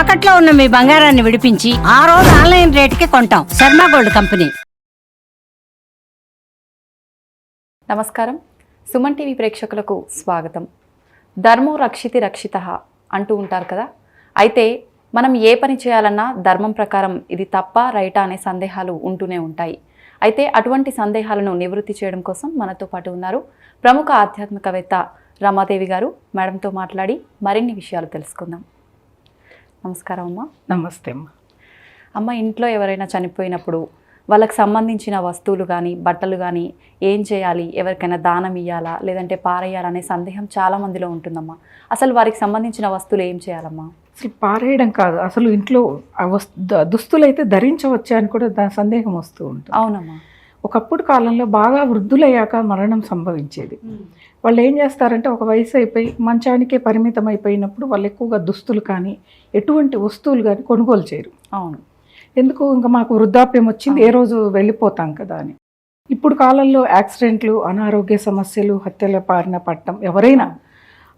తాకట్లో ఉన్న మీ బంగారాన్ని విడిపించి ఆ రోజు ఆన్లైన్ రేటుకి కొంటాం. Sharma gold company. నమస్కారం. సుమన్ టీవీ ప్రేక్షకులకు స్వాగతం. ధర్మో రక్షితి రక్షిత అంటూ ఉంటారు కదా? అయితే మనం ఏ పని చేయాలన్నా ధర్మం ప్రకారం ఇది తప్ప రైటా అనే సందేహాలు ఉంటూనే ఉంటాయి. అయితే అటువంటి సందేహాలను నివృత్తి చేయడం కోసం మనతో పాటు ఉన్నారు ప్రముఖ ఆధ్యాత్మికవేత్త రమాదేవి గారు. మేడంతో మాట్లాడి మరిన్ని విషయాలు తెలుసుకుందాం. నమస్కారం అమ్మా. నమస్తే అమ్మ. అమ్మ ఇంట్లో ఎవరైనా చనిపోయినప్పుడు వాళ్ళకి సంబంధించిన వస్తువులు కానీ బట్టలు కానీ ఏం చేయాలి? ఎవరికైనా దానం ఇవ్వాలా లేదంటే పారేయాలనే సందేహం చాలా మందిలో ఉంటుందమ్మా. అసలు వారికి సంబంధించిన వస్తువులు ఏం చేయాలమ్మా? అసలు పారేయడం కాదు. అసలు ఇంట్లో ఆ వస్తు ద- దుస్తులైతే ధరించవచ్చా అని కూడా సందేహం వస్తూ ఉంటుంది. అవునమ్మా. ఒకప్పుడు కాలంలో బాగా వృద్ధులయ్యాక మరణం సంభవించేది. వాళ్ళు ఏం చేస్తారంటే ఒక వయసు అయిపోయి మంచానికే పరిమితం అయిపోయినప్పుడు వాళ్ళు ఎక్కువగా దుస్తులు కానీ ఎటువంటి వస్తువులు కానీ కొనుగోలు చేయరు. అవును. ఎందుకు? ఇంకా మాకు వృద్ధాప్యం వచ్చింది ఏ రోజు వెళ్ళిపోతాం కదా అని. ఇప్పుడు కాలంలో యాక్సిడెంట్లు అనారోగ్య సమస్యలు హత్యల పారిన పట్టం ఎవరైనా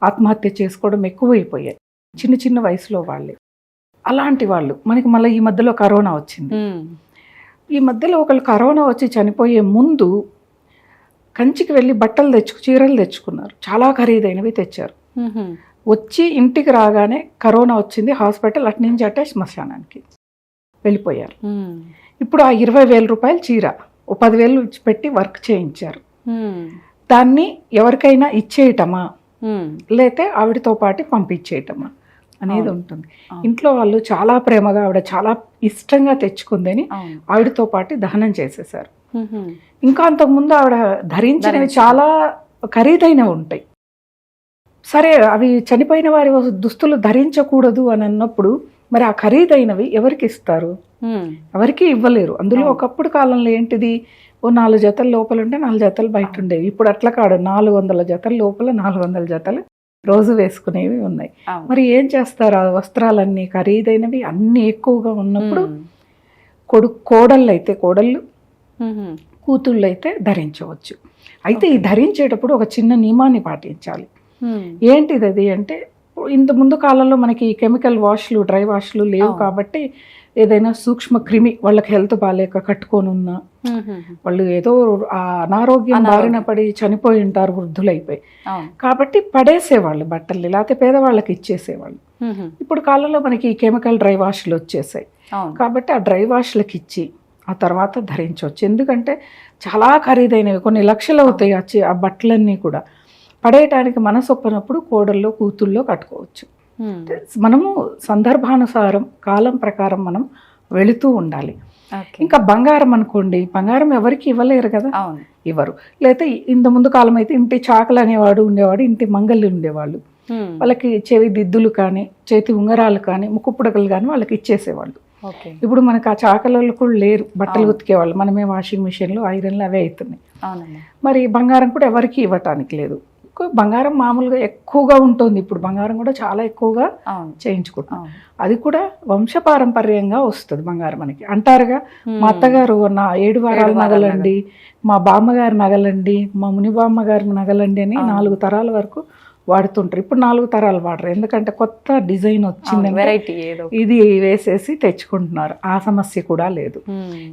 ఆత్మహత్య చేసుకోవడం ఎక్కువైపోయాయి. చిన్న చిన్న వయసులో వాళ్ళే. అలాంటి వాళ్ళు మనకి మళ్ళీ ఈ మధ్యలో కరోనా వచ్చింది. ఈ మధ్యలో ఒకళ్ళు కరోనా వచ్చి చనిపోయే ముందు కంచికి వెళ్ళి బట్టలు తెచ్చుకు చీరలు తెచ్చుకున్నారు చాలా ఖరీదైనవి తెచ్చారు. వచ్చి ఇంటికి రాగానే కరోనా వచ్చింది హాస్పిటల్ అటు నుంచి అట్టే శ్మశానానికి వెళ్ళిపోయారు. ఇప్పుడు ఆ ఇరవై వేల రూపాయలు చీర ఓ పదివేలు పెట్టి వర్క్ చేయించారు. దాన్ని ఎవరికైనా ఇచ్చేయటమా. లేతే ఆవిడతో పాటు పంపించేయటమా అనేది. ఉంటుంది. ఇంట్లో వాళ్ళు చాలా ప్రేమగా ఆవిడ చాలా ఇష్టంగా తెచ్చుకుందని ఆవిడతో పాటు దహనం చేసేసారు. ఇంకా అంతకుముందు ఆవిడ ధరించినవి ధరించిన. చాలా ఖరీదైనవి ఉంటాయి సరే అవి చనిపోయిన వారి దుస్తులు ధరించకూడదు అని అన్నప్పుడు మరి ఆ ఖరీదైనవి ఎవరికి ఇస్తారు. ఎవరికి ఇవ్వలేరు అందులో. ఒకప్పుడు కాలంలో ఏంటిది ఓ నాలుగు జతలు లోపల ఉంటే నాలుగు జతలు బయట ఉండేవి ఇప్పుడు అట్లా కాదు నాలుగు వందల జతల లోపల నాలుగు వందల జతలు రోజు వేసుకునేవి ఉన్నాయి మరి ఏం చేస్తారు ఆ వస్త్రాలన్నీ ఖరీదైనవి అన్ని ఎక్కువగా ఉన్నప్పుడు. కొడుకు కోడళ్ళు అయితే కోడళ్ళు. కూతుళ్ళు అయితే ధరించవచ్చు అయితే ఈ ధరించేటప్పుడు ఒక చిన్న నియమాన్ని పాటించాలి. ఏంటిది అది అంటే ఇంత ముందు కాలంలో మనకి కెమికల్ వాష్లు డ్రై వాష్లు లేవు. కాబట్టి ఏదైనా సూక్ష్మ క్రిమి వాళ్ళకి హెల్త్ బాగాలేక కట్టుకొని ఉన్నా. వాళ్ళు ఏదో ఆ అనారోగ్యం. బారిన పడి చనిపోయి ఉంటారు వృద్ధులైపోయి కాబట్టి పడేసేవాళ్ళు బట్టలు లేకపోతే పేదవాళ్ళకి ఇచ్చేసేవాళ్ళు. ఇప్పుడు కాలంలో మనకి కెమికల్ డ్రై వాష్లు వచ్చేసాయి కాబట్టి ఆ డ్రై వాష్లకి ఇచ్చి ఆ తర్వాత ధరించవచ్చు ఎందుకంటే చాలా ఖరీదైనవి కొన్ని లక్షలు అవుతాయి ఆ బట్టలన్నీ కూడా పడేయటానికి మనసు ఒప్పనప్పుడు కోడల్లో కూతుల్లో కట్టుకోవచ్చు. మనము సందర్భానుసారం కాలం ప్రకారం మనం వెళుతూ ఉండాలి. ఇంకా బంగారం అనుకోండి బంగారం ఎవరికి ఇవ్వలేరు కదా? ఇవ్వరు. లేకపోతే ఇంత ముందు కాలం అయితే ఇంటి చాకలు అనేవాడు ఉండేవాడు ఇంటి మంగళ్ళు ఉండేవాళ్ళు. వాళ్ళకి చెవి దిద్దులు కానీ చేతి ఉంగరాలు కానీ ముక్కు పుడకలు కానీ వాళ్ళకి ఇచ్చేసేవాళ్ళు. ఇప్పుడు మనకు ఆ చాకలలో కూడా లేరు బట్టలు. ఉతికేవాళ్ళు. మనమే వాషింగ్ మిషన్లు ఐరన్లు అవే అవుతున్నాయి. మరి బంగారం కూడా ఎవరికి ఇవ్వటానికి లేదు. ఎక్కువ బంగారం మామూలుగా ఎక్కువగా ఉంటుంది. ఇప్పుడు బంగారం కూడా చాలా ఎక్కువగా చేయించుకుంటాం. అది కూడా వంశపారంపర్యంగా వస్తుంది బంగారం మనకి. అంటారుగా మా అత్తగారు నా ఏడు వారాల నగలండి మా బామ్మగారి నగలండి మా ముని బామ్మగారి నగలండి అని. నాలుగు తరాల వరకు వాడుతుంటారు. ఇప్పుడు నాలుగు తరాలు వాడరు. ఎందుకంటే కొత్త డిజైన్ వచ్చిందంటే వెరైటీ ఇది వేసేసి తెచ్చుకుంటున్నారు. ఆ సమస్య కూడా లేదు.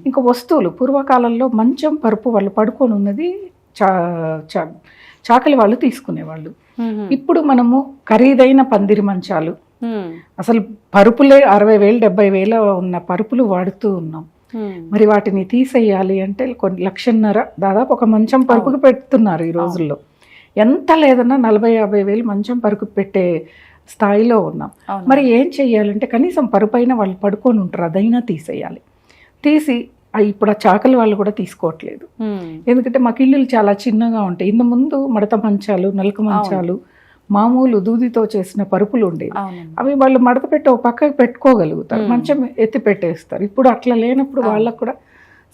ఇంకా వస్తువులు పూర్వకాలంలో మంచం పరుపు వాళ్ళు పడుకొని ఉన్నది చా చా చాకలి వాళ్ళు తీసుకునేవాళ్ళు. ఇప్పుడు మనము ఖరీదైన పందిరి మంచాలు. అసలు పరుపులే అరవై వేలు డెబ్బై వేల ఉన్న పరుపులు వాడుతూ ఉన్నాం. మరి వాటిని తీసేయాలి అంటే కొన్ని లక్షన్నర దాదాపు ఒక మంచం పరుపుకి పెడుతున్నారు ఈ రోజుల్లో ఎంత లేదన్నా నలభై యాభై వేలు మంచం పరుపు పెట్టే స్థాయిలో ఉన్నాం. మరి ఏం చెయ్యాలంటే కనీసం పరుపైన వాళ్ళు పడుకొని ఉంటారు అదైనా తీసేయాలి తీసి ఇప్పుడు ఆ చాకలి వాళ్ళు కూడా తీసుకోవట్లేదు. ఎందుకంటే మాకు ఇల్లులు చాలా చిన్నగా ఉంటాయి. ఇంత ముందు మడత మంచాలు నలక మంచాలు మామూలు దూదితో చేసిన పరుపులు ఉండేవి. అవి వాళ్ళు మడత పెట్టి ఒక పక్కకి పెట్టుకోగలుగుతారు. మంచం ఎత్తి పెట్టేస్తారు. ఇప్పుడు అట్లా లేనప్పుడు. వాళ్ళకు కూడా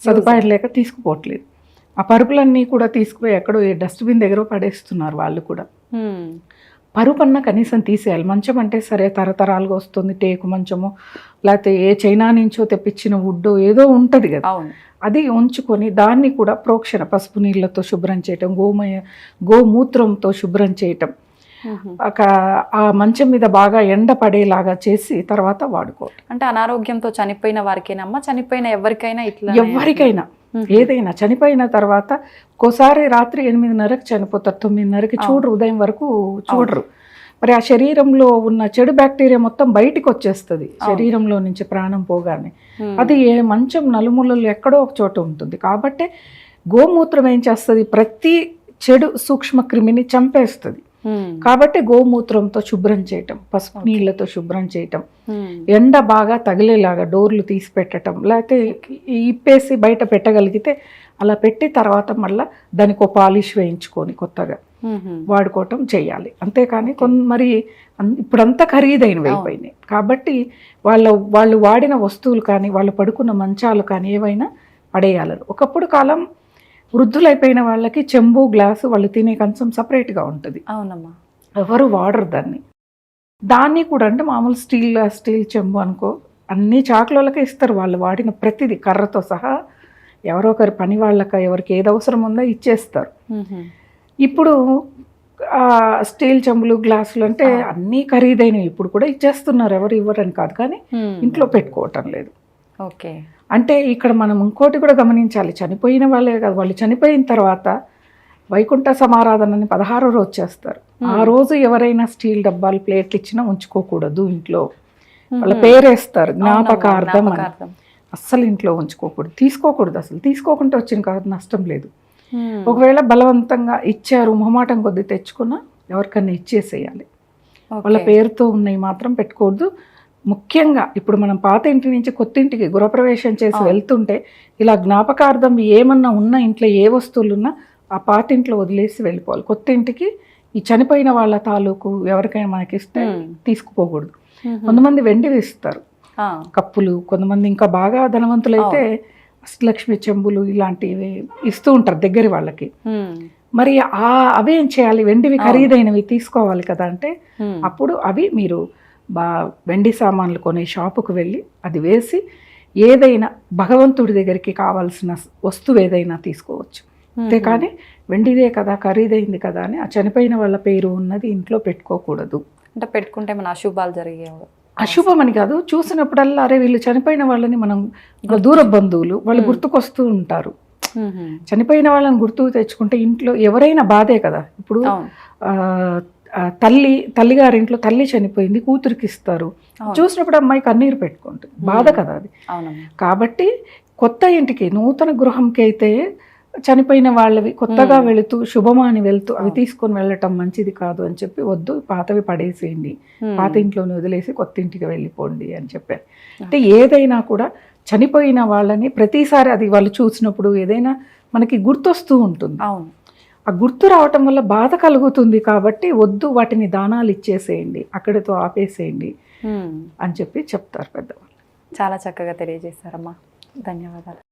సదుపాయం లేక తీసుకుపోవట్లేదు. ఆ పరుపులన్నీ కూడా తీసుకుపోయి ఎక్కడో ఏ డస్ట్బిన్ దగ్గర పడేస్తున్నారు వాళ్ళు కూడా. పరుపన్న కనీసం తీసేయాలి. మంచం అంటే సరే తరతరాలుగా వస్తుంది టేకు మంచము లేకపోతే ఏ చైనా నుంచో తెప్పించిన వుడ్ ఏదో ఉంటుంది కదా. అది ఉంచుకొని దాన్ని కూడా ప్రోక్షణ పసుపు నీళ్ళతో శుభ్రం చేయటం గోమయ గోమూత్రంతో శుభ్రం చేయటం. ఒక ఆ మంచం మీద బాగా ఎండ పడేలాగా చేసి తర్వాత వాడుకోవటం. అంటే అనారోగ్యంతో చనిపోయిన వారికేనమ్మా? చనిపోయిన ఎవరికైనా ఇట్లా ఎవరికైనా. ఏదైనా చనిపోయిన తర్వాత ఒక్కోసారి రాత్రి ఎనిమిదిన్నరకు చనిపోతారు తొమ్మిదిన్నరకి చూడరు ఉదయం వరకు చూడరు. మరి ఆ శరీరంలో ఉన్న చెడు బ్యాక్టీరియా మొత్తం బయటికి వచ్చేస్తుంది శరీరంలో నుంచి ప్రాణం పోగానే. అది ఏ మంచం నలుమూలలు ఎక్కడో ఒక చోట ఉంటుంది. కాబట్టి గోమూత్రం ఏం చేస్తుంది? ప్రతి చెడు సూక్ష్మ క్రిమిని చంపేస్తుంది. కాబట్టి గోమూత్రంతో శుభ్రం చేయటం పసుపు నీళ్ళతో శుభ్రం చేయటం. ఎండ బాగా తగిలేలాగా డోర్లు తీసి పెట్టడం లేకపోతే ఇప్పేసి బయట పెట్టగలిగితే అలా పెట్టి తర్వాత మళ్ళీ దానికి ఒక పాలిష్ వేయించుకొని కొత్తగా వాడుకోవటం చేయాలి. అంతేకాని కొన్ని మరి ఇప్పుడంతా ఖరీదైనవి అయిపోయినాయి. కాబట్టి వాళ్ళ వాళ్ళు వాడిన వస్తువులు కానీ వాళ్ళు పడుకున్న మంచాలు కానీ ఏవైనా పడేయాలి. ఒకప్పుడు కాలం వృద్ధులైపోయిన వాళ్ళకి చెంబు గ్లాసు వాళ్ళు తినే కంచం సపరేట్గా ఉంటుంది. అవునమ్మా. ఎవరు వాడరు దాన్ని. దాన్ని కూడా అంటే మామూలు స్టీల్ స్టీల్ చెంబు అనుకో అన్ని చాకులకే ఇస్తారు వాళ్ళు వాడిన ప్రతిదీ. కర్రతో సహా ఎవరో ఒకరి పని వాళ్ళక ఎవరికి ఏది అవసరం ఉందో ఇచ్చేస్తారు. ఇప్పుడు స్టీల్ చెంబులు గ్లాసులు అంటే అన్నీ ఖరీదైనవి. ఇప్పుడు కూడా ఇచ్చేస్తున్నారు. ఎవరు ఇవ్వరని కాదు కానీ ఇంట్లో పెట్టుకోవటం లేదు. ఓకే. అంటే ఇక్కడ మనం ఇంకోటి కూడా గమనించాలి. చనిపోయిన వాళ్ళే కాదు వాళ్ళు చనిపోయిన తర్వాత వైకుంఠ సమారాధనని పదహారో రోజు చేస్తారు. ఆ రోజు ఎవరైనా స్టీల్ డబ్బాలు ప్లేట్లు ఇచ్చినా ఉంచుకోకూడదు ఇంట్లో. వాళ్ళ పేరేస్తారు జ్ఞాపకార్థం అని. అస్సలు ఇంట్లో ఉంచుకోకూడదు. తీసుకోకూడదు అసలు. తీసుకోకుంటే వచ్చిన కాదు నష్టం లేదు. ఒకవేళ బలవంతంగా ఇచ్చారు మొహమాటం కొద్ది తెచ్చుకున్నా ఎవరికన్నా ఇచ్చేసేయాలి. వాళ్ళ పేరుతో ఉన్నవి మాత్రం పెట్టుకోవద్దు. ముఖ్యంగా ఇప్పుడు మనం పాత ఇంటి నుంచి కొత్త ఇంటికి గృహప్రవేశం చేసి వెళ్తుంటే ఇలా జ్ఞాపకార్థం ఏమన్నా ఉన్న ఇంట్లో ఏ వస్తువులు ఉన్నా ఆ పాత ఇంట్లో వదిలేసి వెళ్ళిపోవాలి. కొత్త ఇంటికి ఈ చనిపోయిన వాళ్ళ తాలూకు ఎవరికైనా మనకి ఇస్తే తీసుకుపోకూడదు. కొంతమంది వెండివి ఇస్తారు కప్పులు కొంతమంది ఇంకా బాగా ధనవంతులైతే అష్టలక్ష్మి చెంబులు ఇలాంటివి ఇస్తూ ఉంటారు దగ్గర వాళ్ళకి. మరి ఆ అవేం చేయాలి? వెండివి ఖరీదైనవి తీసుకోవాలి కదా అంటే అప్పుడు అవి మీరు బా వెండి సామాన్లు కొనే షాపుకు వెళ్ళి అది వేసి ఏదైనా భగవంతుడి దగ్గరికి కావాల్సిన వస్తువు ఏదైనా తీసుకోవచ్చు. అంతేకాని వెండిదే కదా ఖరీదైంది కదా అని ఆ చనిపోయిన వాళ్ళ పేరు ఉన్నది ఇంట్లో పెట్టుకోకూడదు. అంటే పెట్టుకుంటే మన అశుభాలు జరిగే అశుభం అని కాదు చూసినప్పుడల్లా అరే వీళ్ళు చనిపోయిన వాళ్ళని మనం దూర బంధువులు వాళ్ళు గుర్తుకొస్తూ ఉంటారు. చనిపోయిన వాళ్ళని గుర్తుకు తెచ్చుకుంటే ఇంట్లో ఎవరైనా బాధే కదా. ఇప్పుడు తల్లి తల్లిగారింట్లో తల్లి చనిపోయింది కూతురికి ఇస్తారు చూసినప్పుడు అమ్మాయి కన్నీరు పెట్టుకుంటుంది. బాధ కదా అది. కాబట్టి కొత్త ఇంటికి నూతన గృహంకి అయితే చనిపోయిన వాళ్ళవి కొత్తగా వెళుతూ శుభమాని వెళ్తూ అవి తీసుకొని వెళ్ళటం మంచిది కాదు అని చెప్పి వద్దు పాతవి పడేసేయండి. పాత ఇంట్లోనే వదిలేసి కొత్త ఇంటికి వెళ్ళిపోండి అని చెప్పారు. అంటే ఏదైనా కూడా చనిపోయిన వాళ్ళని ప్రతిసారి అది వాళ్ళు చూసినప్పుడు ఏదైనా మనకి గుర్తొస్తూ ఉంటుంది. అవును. ఆ గుర్తు రావటం వల్ల బాధ కలుగుతుంది కాబట్టి వద్దు వాటిని దానాలు ఇచ్చేసేయండి అక్కడితో ఆపేసేయండి అని చెప్పి చెప్తారు పెద్దవాళ్ళు. చాలా చక్కగా తెలియజేశారమ్మా. ధన్యవాదాలు.